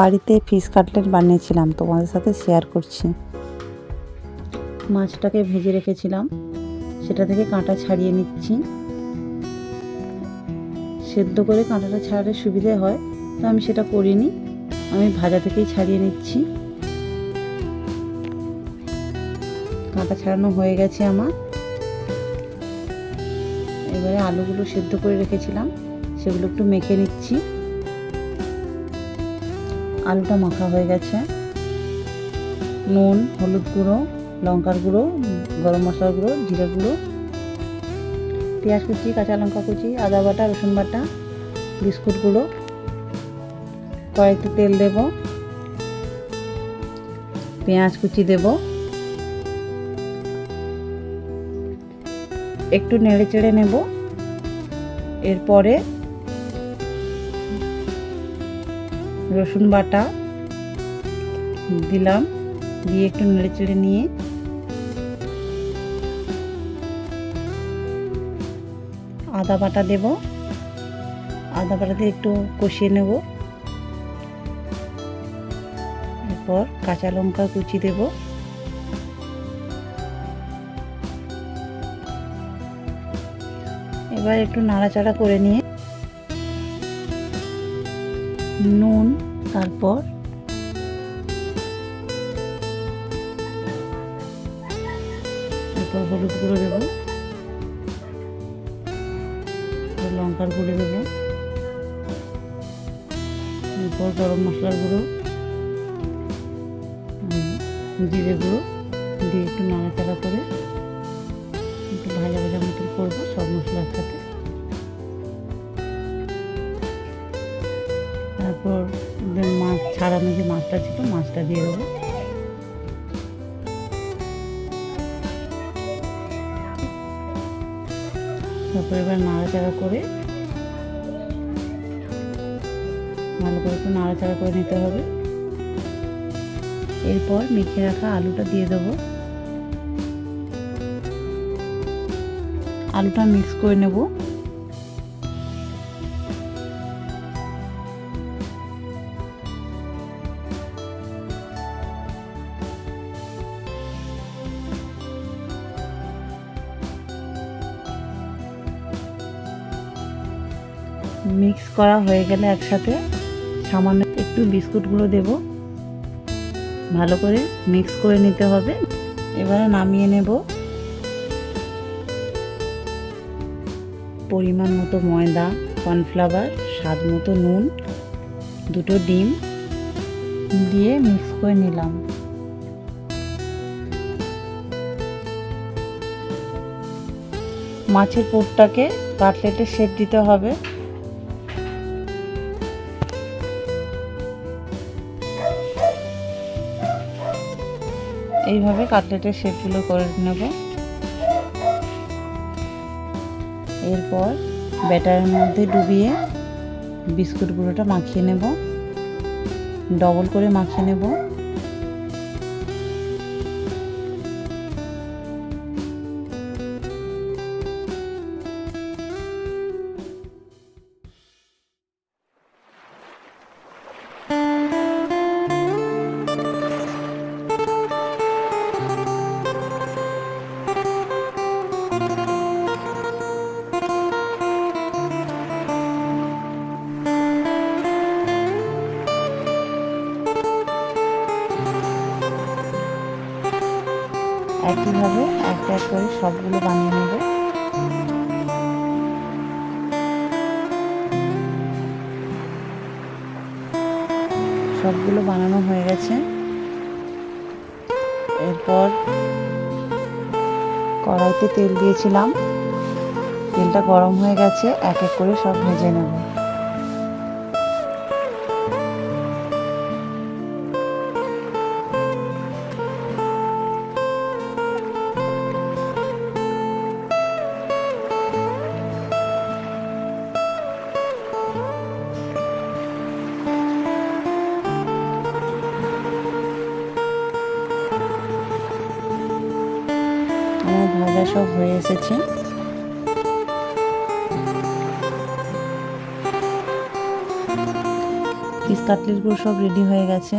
বাড়িতে fish cutlet বানিয়েছিলাম, তোমাদের সাথে শেয়ার করছি। মাছটাকে ভেজে রেখেছিলাম, সেটা থেকে কাঁটা ছাড়িয়ে নিচ্ছি। সেদ্ধ করে কাঁটাটা ছাড়ালে সুবিধে হয়, তো আমি সেটা করিনি, আমি ভাজা থেকেই ছাড়িয়ে নিচ্ছি। কাঁটা ছাড়ানো হয়ে গেছে আমার। এবারে আলুগুলো সেদ্ধ করে রেখেছিলাম, সেগুলো একটু মেখে নিচ্ছি। আলুটা মাখা হয়ে গেছে। নুন, হলুদ গুঁড়ো, লঙ্কার গুঁড়ো, গরম মশলার গুঁড়ো, জিরে গুঁড়ো, পেঁয়াজ কুচি, কাঁচা লঙ্কা কুচি, আদা বাটা, রসুন বাটা, বিস্কুট গুঁড়ো কয়েকটা তেল দেব, পেঁয়াজ কুচি দেব, একটু নেড়ে চেড়ে নেব, এরপরে রসুন বাটা দিলাম, দিয়ে একটু নেড়ে চেড়ে নিয়ে। আদা বাটা দেব। আদা বাটা দিয়ে একটু কষিয়ে নেব। এরপর কাঁচা লঙ্কা কুচি দেব। এবার একটু নাড়াচাড়া করে নিয়ে নুন, তারপর তারপর হলুদ গুঁড়ো দেবো। তারপর লঙ্কার গুঁড়ো দেবো। এরপর গরম মশলার গুঁড়ো জিরে গুঁড়ো দিয়ে একটু নাড়াচাড়া করে একটু ভাজা ভাজা মতন করব, সব মশলার তারপর মাছ ছাড়ানো যে মাছটা ছিল, মাছটা দিয়ে দেবো। তারপর এবার নাড়াচাড়া করে, ভালো করে একটু নাড়াচাড়া করে নিতে হবে। এরপর মেখে রাখা আলুটা দিয়ে দেবো। আলুটা মিক্স করে নেব। মিক্স করা হয়ে গেলে একসাথে সামান্য একটু বিস্কুটগুলো দেব। ভালো করে মিক্স করে নিতে হবে। এবারে নামিয়ে নেব। পরিমাণ মতো ময়দা, কর্নফ্লাওয়ার, স্বাদ মতো নুন, দুটো ডিম দিয়ে মিক্স করে নিলাম। মাছের পুরটাকে কাটলেটে শেপ দিতে হবে। এইভাবে কাটলেটের শেপগুলো করে নেব। এরপর ব্যাটারের মধ্যে ডুবিয়ে বিস্কুট গুঁড়োটা মাখিয়ে নেব। ডবল করে মাখিয়ে নেব। একইভাবে এক এক করে সবগুলো বানিয়ে নেব। সবগুলো বানানো হয়ে গেছে। এরপর কড়াইতে তেল দিয়েছিলাম। তেলটা গরম হয়ে গেছে, এক এক করে সব ভেজে নেব। ভাজা সব হয়ে এসেছে পিস্তা কাটলেটগুলো সব রেডি হয়ে গেছে